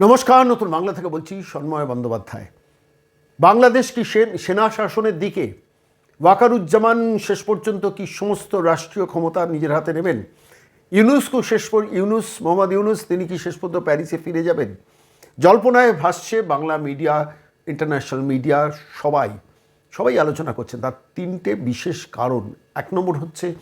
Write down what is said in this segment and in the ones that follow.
নমস্কার, নতুন বাংলা থেকে বলছি সন্ময় বন্দ্যোপাধ্যায়। বাংলাদেশ কি সেনা শাসনের দিকে? ওয়াকারুজ্জামান শেষ পর্যন্ত কি সমস্ত রাষ্ট্রীয় ক্ষমতা নিজের হাতে নেবেন? ইউনুসকো শেষ পর- ইউনুস, মোহাম্মদ ইউনুস, তিনি কি শেষ পর্যন্ত প্যারিসে ফিরে যাবেন? জল্পনায় ভাসছে বাংলা মিডিয়া, ইন্টারন্যাশনাল মিডিয়া, সবাই। সবাই আলোচনা করছেন, তার তিনটে বিশেষ কারণ। এক নম্বর হচ্ছে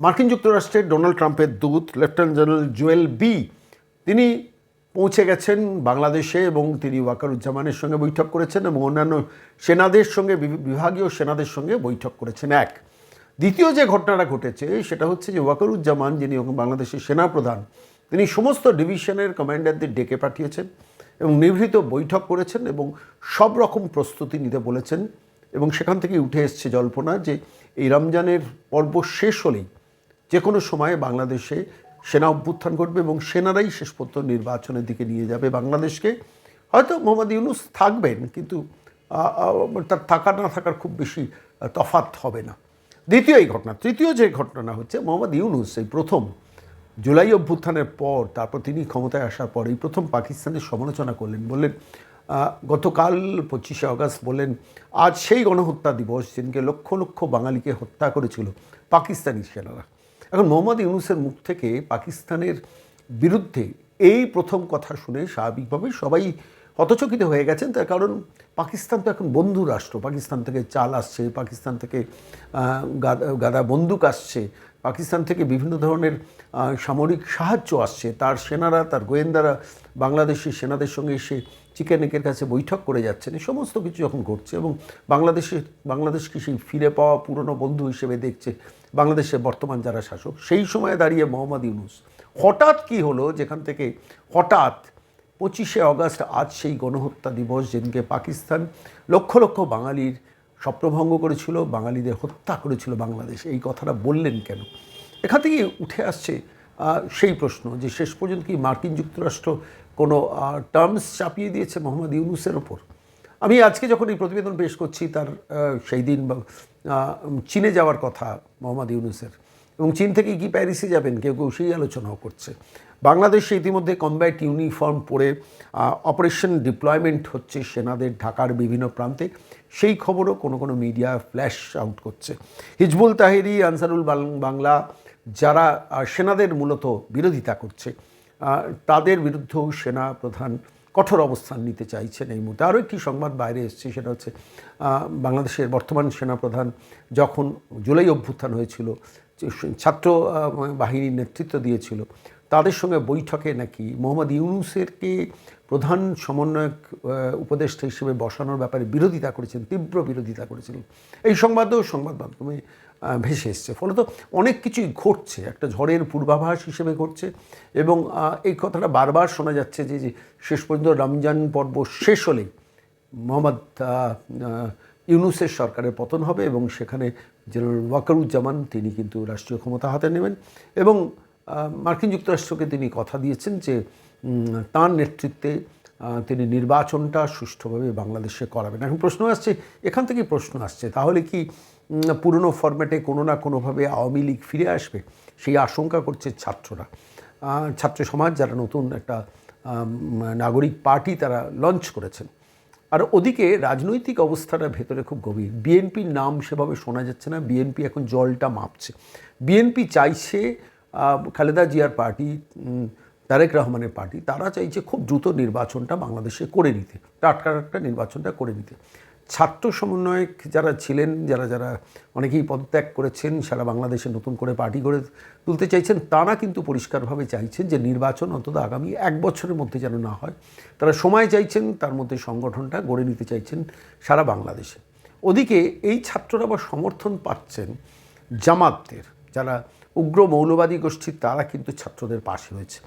মার্কিন যুক্তরাষ্ট্রের ডোনাল্ড ট্রাম্পের দূত, লেফটেন্যান্ট জেনারেল জোয়েল বি, তিনি পৌঁছে গেছেন বাংলাদেশে এবং তিনি ওয়াকারুজ্জামানের সঙ্গে বৈঠক করেছেন এবং অন্যান্য সেনাদের সঙ্গে বিভাগীয় সেনাদের সঙ্গে বৈঠক করেছেন এক। দ্বিতীয় যে ঘটনাটা ঘটেছে সেটা হচ্ছে যে ওয়াকারুজ্জামান, যিনি বাংলাদেশের সেনাপ্রধান, তিনি সমস্ত ডিভিশনের কমান্ডারদের ডেকে পাঠিয়েছেন এবং নিভৃত বৈঠক করেছেন এবং সব রকম প্রস্তুতি নিতে বলেছেন এবং সেখান থেকে উঠে এসছে জল্পনা যে এই রমজানের পর্ব শেষ হলেই যে কোনো সময়ে বাংলাদেশে সেনা অভ্যুত্থান ঘটবে এবং সেনারাই শেষ পর্যন্ত নির্বাচনের দিকে নিয়ে যাবে বাংলাদেশকে। হয়তো মোহাম্মদ ইউনুস থাকবেন, কিন্তু তার থাকা না থাকার খুব বেশি তফাৎ হবে না। দ্বিতীয় এই ঘটনা, তৃতীয় যে ঘটনা হচ্ছে মোহাম্মদ ইউনুস, এই প্রথম জুলাই অভ্যুত্থানের পর, তারপর তিনি ক্ষমতায় আসার পর এই প্রথম পাকিস্তানের সমালোচনা করলেন। বললেন গতকাল পঁচিশে আগস্ট বললেন, আজ সেই গণহত্যা দিবস যেদিনকে লক্ষ লক্ষ বাঙালিকে হত্যা করেছিল পাকিস্তানি সেনারা। এখন মোহাম্মদ ইউনুসের মুখ থেকে পাকিস্তানের বিরুদ্ধে এই প্রথম কথা শুনে স্বাভাবিকভাবে সবাই হতচকিত হয়ে গেছেন। তার কারণ পাকিস্তান তো এখন বন্ধু রাষ্ট্র। পাকিস্তান থেকে চাল আসছে, পাকিস্তান থেকে গাদা গাদা বন্দুক আসছে, পাকিস্তান থেকে বিভিন্ন ধরনের সামরিক সাহায্য আসছে। তার সেনারা, তার গোয়েন্দারা বাংলাদেশের সেনাদের সঙ্গে এসে চিকেনেকের কাছে বৈঠক করে যাচ্ছেন, এই সমস্ত কিছু যখন ঘটছে এবং বাংলাদেশে বাংলাদেশকে সেই ফিরে পাওয়া পুরনো বন্ধু হিসেবে দেখছে বাংলাদেশের বর্তমান যারা শাসক, সেই সময়ে দাঁড়িয়ে মোহাম্মদ ইউনুস, হঠাৎ কি হলো যেখান থেকে হঠাৎ পঁচিশে অগস্ট আজ সেই গণহত্যা দিবস যেদিনকে পাকিস্তান লক্ষ লক্ষ বাঙালির স্বপ্নভঙ্গ করেছিল, বাঙালিদের হত্যা করেছিল বাংলাদেশ, এই কথাটা বললেন কেন? এখান থেকে উঠে আসছে সেই প্রশ্ন যে শেষ পর্যন্ত কি মার্কিন যুক্তরাষ্ট্র কোনো টার্মস চাপিয়ে দিয়েছে মোহাম্মদ ইউনুসের ওপর। আমি আজকে যখন এই প্রতিবেদন পেশ করছি, তার সেই দিন চীনে যাওয়ার কথা মোহাম্মদ ইউনুসের। এবং চীন থেকে কি প্যারিসে যাবেন, কেউ কেউ সেই আলোচনাও করছে। বাংলাদেশে ইতিমধ্যে কম্ব্যাট ইউনিফর্ম পরে অপারেশন ডিপ্লয়মেন্ট হচ্ছে সেনাদের ঢাকার বিভিন্ন প্রান্তে। সেই খবরও কোনো কোনো মিডিয়া ফ্ল্যাশ আউট করছে। হিজবুল তাহেরি, আনসারুল বাংলা যারা সেনাদের মূলত বিরোধিতা করছে তাদের বিরুদ্ধেও সেনা প্রধান কঠোর অবস্থান নিতে চাইছেন এই মুহূর্তে। আরও একটি সংবাদ বাইরে এসছে, সেটা হচ্ছে বাংলাদেশের বর্তমান সেনাপ্রধান যখন জুলাই অভ্যুত্থান হয়েছিল ছাত্র বাহিনীর নেতৃত্ব দিয়েছিল তাদের সঙ্গে বৈঠকে নাকি মোহাম্মদ ইউনুসেরকে প্রধান সমন্বয়ক উপদেষ্টা হিসেবে বসানোর ব্যাপারে বিরোধিতা করেছেন, তীব্র বিরোধিতা করেছিলেন এই সংবাদও সংবাদ মাধ্যমে ভেসে এসছে। ফলত অনেক কিছুই ঘটছে, একটা ঝড়ের পূর্বাভাস হিসেবে ঘটছে এবং এই কথাটা বারবার শোনা যাচ্ছে যে শেষ পর্যন্ত রমজান পর্ব শেষ হলেই মোহাম্মদ ইউনুসের সরকারের পতন হবে এবং সেখানে জেনারেল ওয়াকারুজ্জামান, তিনি কিন্তু রাষ্ট্রীয় ক্ষমতা হাতে নেবেন এবং মার্কিন যুক্তরাষ্ট্রকে তিনি কথা দিয়েছেন যে তার নেতৃত্বে তিনি নির্বাচনটা সুষ্ঠুভাবে বাংলাদেশে করাবেন। এখন প্রশ্ন আসছে, এখান থেকেই প্রশ্ন আসছে, তাহলে কি পুরনো ফরম্যাটে কোনো না কোনোভাবে আওয়ামী লীগ ফিরে আসবে? সেই আশঙ্কা করছে ছাত্ররা। ছাত্র সমাজ যারা নতুন একটা নাগরিক পার্টি তারা লঞ্চ করেছেন। আর ওদিকে রাজনৈতিক অবস্থাটা ভেতরে খুব গভীর। বিএনপির নাম সেভাবে শোনা যাচ্ছে না, বিএনপি এখন জলটা মাপছে। বিএনপি চাইছে খালেদা জিয়ার পার্টি তারেক রহমানের পার্টি, তারা চাইছে খুব দ্রুত নির্বাচনটা বাংলাদেশে করে নিতে, টাটকা টাটকা নির্বাচনটা করে নিতে। ছাত্র সমন্বয়ক যারা ছিলেন, যারা যারা অনেকেই পদত্যাগ করেছেন, সারা বাংলাদেশে নতুন করে পার্টি করে তুলতে চাইছেন, তারা কিন্তু পরিষ্কারভাবে চাইছেন যে নির্বাচন অন্তত আগামী এক বছরের মধ্যে যেন না হয়। তারা সময় চাইছেন, তার মধ্যে সংগঠনটা গড়ে নিতে চাইছেন সারা বাংলাদেশে। ওদিকে এই ছাত্ররা আবার সমর্থন পাচ্ছেন জামাতদের, যারা উগ্র মৌলবাদী গোষ্ঠীর তারা কিন্তু ছাত্রদের পাশে রয়েছে।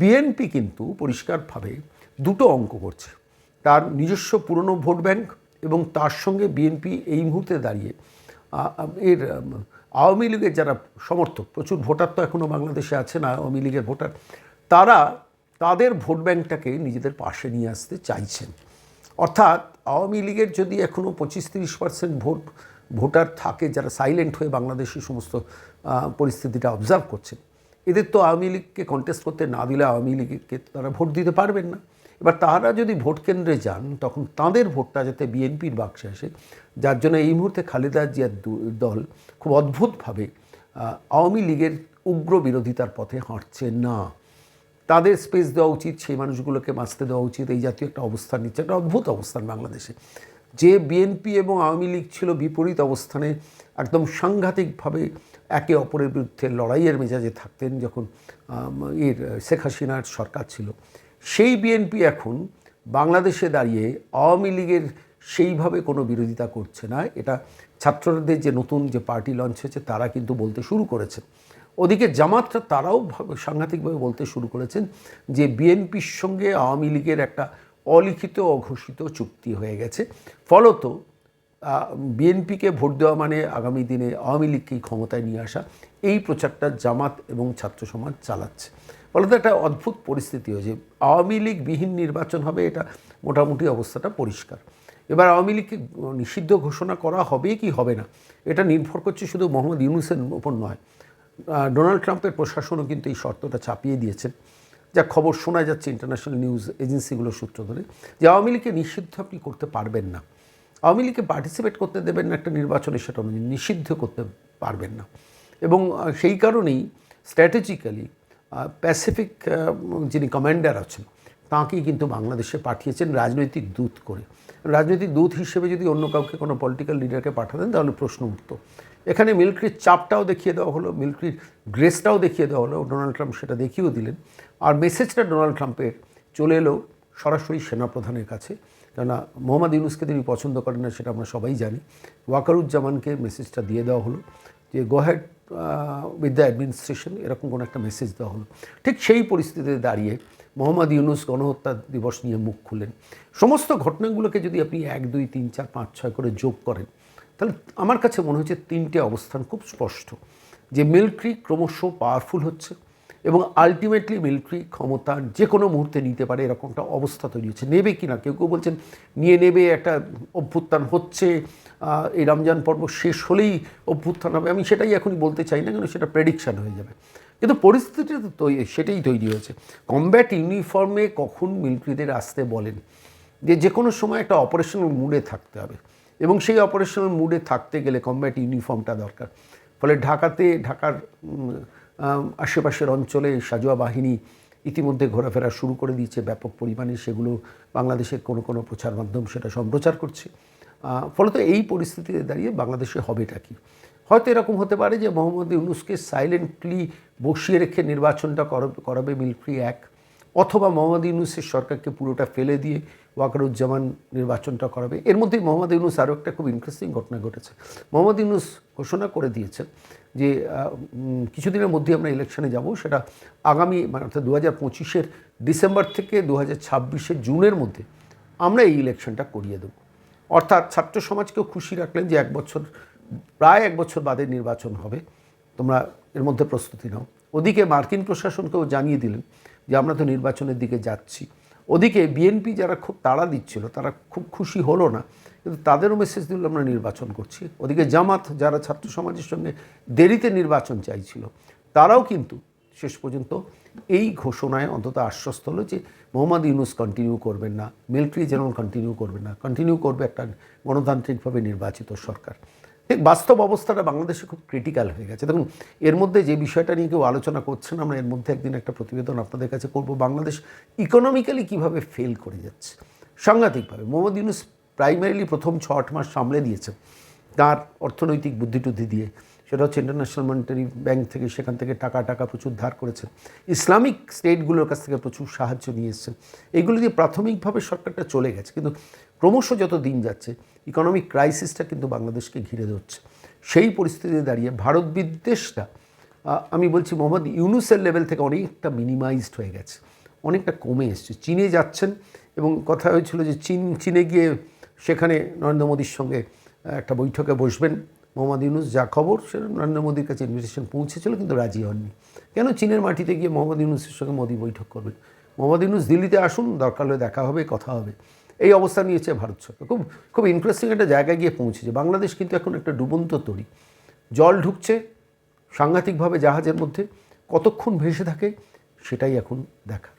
বিএনপি কিন্তু পরিষ্কারভাবে দুটো অঙ্ক করছে। তার নিজস্ব পুরনো ভোট ব্যাংক এবং তার সঙ্গে বিএনপি এই মুহূর্তে দাঁড়িয়ে এর আওয়ামী লীগের যারা সমর্থক, প্রচুর ভোটার তো এখনও বাংলাদেশে আছে না, আওয়ামী লীগের ভোটার, তারা তাদের ভোট ব্যাংকটাকে নিজেদের পাশে নিয়ে আসতে চাইছেন। অর্থাৎ আওয়ামী লীগের যদি এখনও পঁচিশ তিরিশ পার্সেন্ট ভোট ভোটার থাকে, যারা সাইলেন্ট হয়ে বাংলাদেশের সমস্ত পরিস্থিতিটা অবজার্ভ করছেন এদের তো আওয়ামী লীগকে কন্টেস্ট করতে না দিলে আওয়ামী লীগকে তারা ভোট দিতে পারবেন না। এবার তারা যদি ভোট কেন্দ্রে যান, তখন তাদের ভোটটা যাতে বিএনপির বাক্সে আসে, যার জন্য এই মুহূর্তে খালেদা জিয়ার দল খুব অদ্ভুতভাবে আওয়ামী লীগের উগ্র বিরোধিতার পথে হাঁটছে না। তাদের স্পেস দেওয়া উচিত, সেই মানুষগুলোকে বাঁচতে দেওয়া উচিত, এই জাতীয় একটা অবস্থান নিচ্ছে, একটা অদ্ভুত অবস্থান বাংলাদেশে। যে বিএনপি এবং আওয়ামী লীগ ছিল বিপরীত অবস্থানে একদম সাংঘাতিকভাবে একে অপরের বিরুদ্ধে লড়াইয়ের মেজাজে থাকতেন যখন এর, শেখ হাসিনার সরকার ছিল। সেই বিএনপি এখন বাংলাদেশে দাঁড়িয়ে আওয়ামী লীগের সেইভাবে কোনো বিরোধিতা করছে না। এটা ছাত্রদের যে নতুন যে পার্টি লঞ্চ হয়েছে, তারা কিন্তু বলতে শুরু করেছে। ওদিকে জামাতটা তারাও ভাবে- সাংঘাতিকভাবে বলতে শুরু করেছেন যে বিএনপির সঙ্গে আওয়ামী লীগের একটা অলিখিত, অঘোষিত চুক্তি হয়ে গেছে। ফলত বিএনপিকে ভোট দেওয়া মানে আগামী দিনে আওয়ামী লীগকেই ক্ষমতায় নিয়ে আসা। এই প্রচারটা জামাত এবং ছাত্র সমাজ চালাচ্ছে। ফলত একটা অদ্ভুত পরিস্থিতি হয়েছে। আওয়ামী লীগ বিহীন নির্বাচন হবে, এটা মোটামুটি অবস্থাটা পরিষ্কার। এবার আওয়ামী লীগকে নিষিদ্ধ ঘোষণা করা হবে কি হবে না, এটা নির্ভর করছে শুধু মোহাম্মদ ইউনুসের উপর নয়। ডোনাল্ড ট্রাম্পের প্রশাসনও কিন্তু এই শর্তটা চাপিয়ে দিয়েছেন যা খবর শোনা যাচ্ছে ইন্টারন্যাশনাল নিউজ এজেন্সিগুলোর সূত্র ধরে, যে আওয়ামী লীগকে নিষিদ্ধ আপনি করতে পারবেন না। আওয়ামী লীগকে পার্টিসিপেট করতে দেবেন না একটা নির্বাচনে, সেটা অনুযায়ী নিষিদ্ধ করতে পারবেন না। এবং সেই কারণেই স্ট্র্যাটেজিক্যালি প্যাসিফিক যিনি কমান্ডার আছেন, তাঁকেই কিন্তু বাংলাদেশে পাঠিয়েছেন রাজনৈতিক দূত করে। রাজনৈতিক দূত হিসেবে যদি অন্য কাউকে কোনো পলিটিক্যাল লিডারকে পাঠাতেন, তাহলে প্রশ্ন উঠত। এখানে মিলিটারির চাপটাও দেখিয়ে দেওয়া হলো মিলিটারির গ্রেসটাও দেখিয়ে দেওয়া হলো, ডোনাল্ড ট্রাম্প সেটা দেখিয়েও দিলেন। আর মেসেজটা ডোনাল্ড ট্রাম্পের চলে এলো সরাসরি সেনাপ্রধানের কাছে। কেননা মোহাম্মদ ইউনুসকে তিনি পছন্দ করেন না, সেটা আমরা সবাই জানি। ওয়াকারুজ্জামানকে মেসেজটা দিয়ে দেওয়া হলো যে গোহেড উইথ দ্য অ্যাডমিনিস্ট্রেশন, এরকম কোনো একটা মেসেজ দেওয়া হলো। ঠিক সেই পরিস্থিতিতে দাঁড়িয়ে মোহাম্মদ ইউনুস গণহত্যা দিবস নিয়ে মুখ খুললেন সমস্ত ঘটনাগুলোকে যদি আপনি এক, দুই, তিন, চার, পাঁচ, ছয় করে যোগ করেন তাহলে আমার কাছে মনে হচ্ছে তিনটে অবস্থান খুব স্পষ্ট, যে মিলিটারি ক্রমশ পাওয়ারফুল হচ্ছে এবং আলটিমেটলি মিলিটারি ক্ষমতা যে কোনো মুহূর্তে নিতে পারে এরকমটা অবস্থা তৈরি হচ্ছে। নেবে কি না কেউ কেউ বলছেন, নিয়ে নেবে, একটা অভ্যুত্থান হচ্ছে এই রমজান পর্ব শেষ হলেই অভ্যুত্থান হবে। আমি সেটাই এখনই বলতে চাই না কেন, সেটা প্রেডিকশান হয়ে যাবে। কিন্তু পরিস্থিতিটা তো সেটাই তৈরি হয়েছে। কমব্যাট ইউনিফর্মে কখন মিলিটারিদের আসতে বলেন? যে যে কোনো সময় একটা অপারেশনাল মুডে থাকতে হবে। এবং সেই অপারেশনাল মুডে থাকতে গেলে কমব্যাট ইউনিফর্মটা দরকার। ফলে ঢাকাতে, ঢাকার আশেপাশের অঞ্চলে সাজোয়া বাহিনী ইতিমধ্যে ঘোরাফেরা শুরু করে দিয়েছে। ব্যাপক পরিমাণে সেগুলো বাংলাদেশের কোনো কোনো প্রচার মাধ্যম সেটা সম্প্রচার করছে। ফলত এই পরিস্থিতিতে দাঁড়িয়ে বাংলাদেশে হবেটা কি? হয়তো এরকম হতে পারে যে মোহাম্মদ ইউনুসকে সাইলেন্টলি বসিয়ে রেখে নির্বাচনটা করাবে- করাবে মিলিটারি এক, অথবা মোহাম্মদ ইউনুসের সরকারকে পুরোটা ফেলে দিয়ে ওয়াকারুজ্জামান নির্বাচনটা করাবে। এর মধ্যেই মোহাম্মদ ইউনুস আরও একটা খুব ইন্টারেস্টিং ঘটনা ঘটেছে। মোহাম্মদ ইউনুস ঘোষণা করে দিয়েছেন যে কিছুদিনের মধ্যে আমরা ইলেকশনে যাব। সেটা আগামী মানে অর্থাৎ দু হাজার পঁচিশের ডিসেম্বর থেকে দু হাজার ছাব্বিশের জুনের মধ্যে আমরা এই ইলেকশনটা করিয়ে দেবো। অর্থাৎ ছাত্র সমাজকেও খুশি রাখলেন যে, এক বছর, প্রায় এক বছর বাদে নির্বাচন হবে। তোমরা এর মধ্যে প্রস্তুতি নাও। ওদিকে মার্কিন প্রশাসনকেও জানিয়ে দিলেন যে, আমরা তো নির্বাচনের দিকে যাচ্ছি। ওদিকে বিএনপি যারা খুব তাড়া দিচ্ছিল, তারা খুব খুশি হলো না, কিন্তু তাদেরও মেসেজ দিল, আমরা নির্বাচন করছি। ওদিকে জামাত যারা ছাত্র সমাজের সঙ্গে দেরিতে নির্বাচন চাইছিল, তারাও কিন্তু শেষ পর্যন্ত এই ঘোষণায় অন্তত আশ্বস্ত হলো যে মোহাম্মদ ইউনুস কন্টিনিউ করবেন না মিলিটারি জেনারেল কন্টিনিউ করবে না কন্টিনিউ করবে একটা গণতান্ত্রিকভাবে নির্বাচিত সরকার। বাস্তব অবস্থাটা বাংলাদেশে খুব ক্রিটিক্যাল হয়ে গেছে। দেখুন, এর মধ্যে যে বিষয়টা নিয়ে কেউ আলোচনা করছেন আমরা এর মধ্যে একদিন একটা প্রতিবেদন আপনাদের কাছে করব। বাংলাদেশ ইকোনমিক্যালি কীভাবে ফেল করে যাচ্ছে? সাংঘাতিকভাবে। মোহাম্মদ ইউনুস প্রাইমারিলি প্রথম ছ আট মাস সামলে দিয়েছে। তার অর্থনৈতিক বুদ্ধিটুদ্ধি দিয়ে। সেটা হচ্ছে ইন্টারন্যাশনাল মনিটারি ব্যাংক থেকে সেখান থেকে টাকা টাকা প্রচুর ধার করেছে। ইসলামিক স্টেটগুলোর কাছ থেকে প্রচুর সাহায্য নিয়ে এসছেন এইগুলো দিয়ে প্রাথমিকভাবে সরকারটা চলে গেছে, কিন্তু ক্রমশ যত দিন যাচ্ছে ইকোনমিক ক্রাইসিসটা কিন্তু বাংলাদেশকে ঘিরে ধরছে। সেই পরিস্থিতিতে দাঁড়িয়ে ভারত বিদ্বেষটা আমি বলছি মোহাম্মদ ইউনুসের লেভেল থেকে অনেকটা মিনিমাইজড হয়ে গেছে, অনেকটা কমে এসছে। চীনে যাচ্ছেন এবং কথা হয়েছিল যে চীন, চীনে গিয়ে সেখানে নরেন্দ্র মোদীর সঙ্গে একটা বৈঠকে বসবেন। মোহাম্মদ ইউনুস যা খবর সেটা নরেন্দ্র মোদীর কাছে ইনভিটেশন পৌঁছেছিল, কিন্তু রাজি হননি। কেন চীনের মাটিতে গিয়ে মোহাম্মদ ইউনুসের সঙ্গে মোদী বৈঠক করবেন? মোহাম্মদ ইউনুস দিল্লিতে আসুন, দরকার হলে দেখা হবে, কথা হবে। এই অবস্থা নিয়েছে ভারত সরকার। খুব খুব ইন্টারেস্টিং একটা জায়গায় গিয়ে পৌঁছেছে। বাংলাদেশ কিন্তু এখন একটা ডুবন্ত তরি। জল ঢুকছে সাংঘাতিকভাবে জাহাজের মধ্যে। কতক্ষণ ভেসে থাকে, সেটাই এখন দেখা